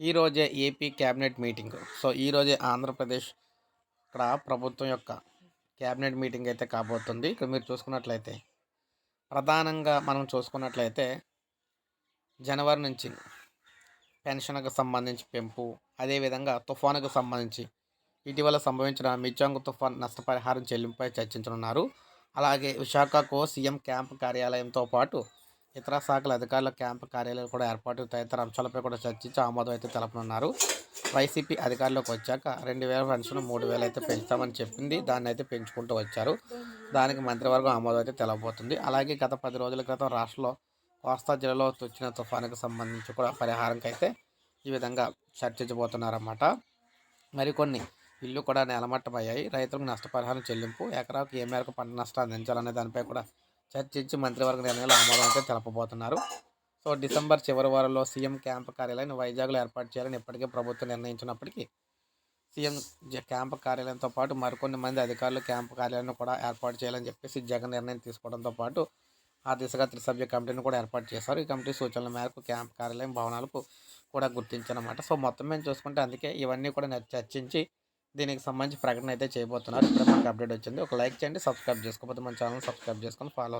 ఈరోజే AP cabinet meeting. So ఈరోజే ఆంధ్రప్రదేశ్ ఇక్కడ ప్రభుత్వం యొక్క క్యాబినెట్ మీటింగ్ అయితే కాబోతుంది. ఇక్కడ మీరు చూసుకున్నట్లయితే ప్రధానంగా మనం చూసుకున్నట్లయితే జనవరి నుంచి పెన్షన్కు సంబంధించి పెంపు అదేవిధంగా తుఫానుకు సంబంధించి ఇటీవల సంభవించిన మిచాంగ్ తుఫాన్ నష్టపరిహారం చెల్లింపై చర్చించనున్నారు. అలాగే విశాఖకు సీఎం క్యాంప్ కార్యాలయంతో పాటు ఇతర శాఖల అధికారుల క్యాంపు కార్యాలయాలు కూడా ఏర్పాటు తదితర అంశాలపై కూడా చర్చించి ఆమోదం అయితే తెలపనున్నారు. వైసీపీ అధికారంలోకి వచ్చాక రెండు వేల పెన్షన్ మూడు వేలు అయితే పెంచుతామని చెప్పింది. దాన్ని అయితే పెంచుకుంటూ వచ్చారు. దానికి మంత్రివర్గం ఆమోదం అయితే తెలవబోతుంది. అలాగే గత పది రోజుల క్రితం రాష్ట్రంలో కోస్తా జిల్లాలో వచ్చిన తుఫానుకు సంబంధించి కూడా పరిహారంకి అయితే ఈ విధంగా చర్చించబోతున్నారన్నమాట. మరికొన్ని ఇల్లు కూడా నేలమట్టమయ్యాయి. రైతులకు నష్టపరిహారం చెల్లింపు ఎకరాకు ఏ మేరకు పంట నష్టం అందించాలనే దానిపై కూడా చర్చించి మంత్రివర్గ నిర్ణయాలు ఆమోదం అయితే తెలపబోతున్నారు. సో డిసెంబర్ చివరి వారంలో సీఎం క్యాంప్ కార్యాలయాన్ని వైజాగ్లో ఏర్పాటు చేయాలని ఇప్పటికే ప్రభుత్వం నిర్ణయించినప్పటికీ సీఎం క్యాంప్ కార్యాలయంతో పాటు మరికొన్ని మంది అధికారులు క్యాంప్ కార్యాలయాన్ని కూడా ఏర్పాటు చేయాలని చెప్పేసి జగన్ నిర్ణయం తీసుకోవడంతో పాటు ఆ దిశగా త్రిసభ్య కమిటీని కూడా ఏర్పాటు చేశారు. ఈ కమిటీ సూచనల మేరకు క్యాంప్ కార్యాలయం భవనాలకు కూడా గుర్తించారన్నమాట సో మొత్తం మేము చూసుకుంటే అందుకే ఇవన్నీ కూడా చర్చించి దీనికి సంబంధించి ప్రకటన అయితే చేయబోతున్నారు. ఇప్పుడే మనకు అప్డేట్ వచ్చింది. ఒక లైక్ చేయండి సబ్స్క్రైబ్ చేసుకోకపోతే మన ఛానల్ సబ్స్క్రైబ్ చేసుకొని ఫాలో